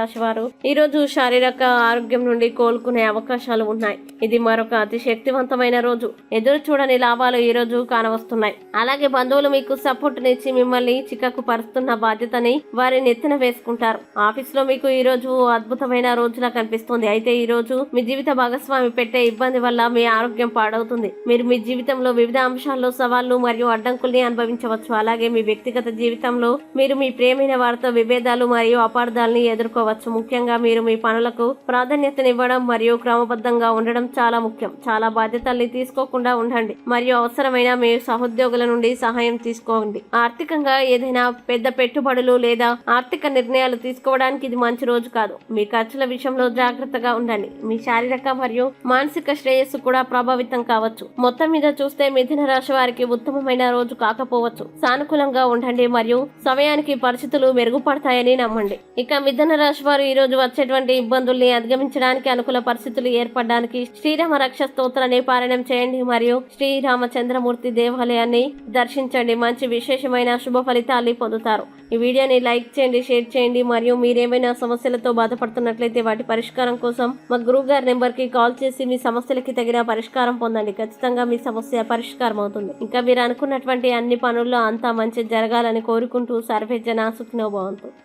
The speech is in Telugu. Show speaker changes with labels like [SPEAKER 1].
[SPEAKER 1] రాశి వారు ఈ రోజు శారీరక ఆరోగ్యం నుండి కోలుకునే అవకాశాలు ఉన్నాయి. ఇది మరొక అతి శక్తివంతమైన రోజు. ఎదురు చూడని లాభాలు ఈ రోజు కానవస్తున్నాయి. అలాగే బంధువులు మీకు సపోర్ట్ నిచ్చి మిమ్మల్ని చిక్కకు పరుస్తున్న బాధ్యతని వారి నెత్తిన వేసుకుంటారు. ఆఫీస్లో మీకు ఈ రోజు అద్భుతమైన రోజులా కనిపిస్తుంది. అయితే ఈ రోజు మీ జీవిత భాగస్వామి పెట్టే ఇబ్బంది వల్ల మీ ఆరోగ్యం పాడవుతుంది. మీరు మీ జీవితంలో వివిధ అంశాల్లో సవాళ్ళు మరియు అడ్డంకుల్ని అనుభవించవచ్చు. అలాగే మీ వ్యక్తిగత జీవితంలో మీరు మీ ప్రేమైన వారితో విభేదాలు మరియు అపార్థాలని ఎదుర్కోవచ్చు. ముఖ్యంగా మీరు మీ పనులకు ప్రాధాన్యతనివ్వడం మరియు క్రమబద్ధంగా ఉండడం చాలా ముఖ్యం. చాలా బాధ్యతల్ని తీసుకోకుండా ఉండండి. మరియు అవసరమైన మీ సహోద్యోగుల నుండి సహాయం తీసుకోండి. ఆర్థికంగా ఏదైనా పెద్ద పెట్టుబడులు లేదా ఆర్థిక నిర్ణయాలు తీసుకోవడానికి ఇది మంచి రోజు కాదు. మీ ఖర్చుల విషయంలో జాగ్రత్తగా ఉండండి. మీ శారీరక మరియు మానసిక శ్రేయస్సు కూడా ప్రభావితం కావచ్చు. మొత్తం మీద చూస్తే మిథున రాశి వారికి ఉత్తమమైన రోజు కాకపోవచ్చు. సానుకూలంగా ఉండండి మరియు సమయానికి పరిస్థితులు మెరుగుపడతాయని నమ్మండి. ఇక మిథున రాశి వారు ఈ రోజు వచ్చేటువంటి ఇబ్బందుల్ని అధిగమించడానికి అనుకూల పరిస్థితులు ఏర్పడడానికి శ్రీరామ రక్ష స్తోత్రాన్ని పారాయణం చేయండి మరియు శ్రీరామచంద్రమూర్తి దేవాలయాన్ని దర్శించండి. మంచి విశేషమైన శుభ ఫలితాలు పొందుతారు. ఈ వీడియోని లైక్ చేయండి షేర్ చేయండి మరియు మీరేమైనా సమస్యలతో బాధపడుతున్నట్లయితే వాటి పరిష్కారం కోసం మా గురువు గారి నెంబర్కి కాల్ చేసి మీ సమస్యలకి తగిన పరిష్కారం పొందండి. ఖచ్చితంగా మీ సమస్య పరిష్కారం అవుతుంది. ఇంకా మీరు అనుకున్నటువంటి అన్ని పనుల్లో అంతా మంచి జరగాలని కోరుకుంటూ సర్వే జన సుఖినో భవంతు.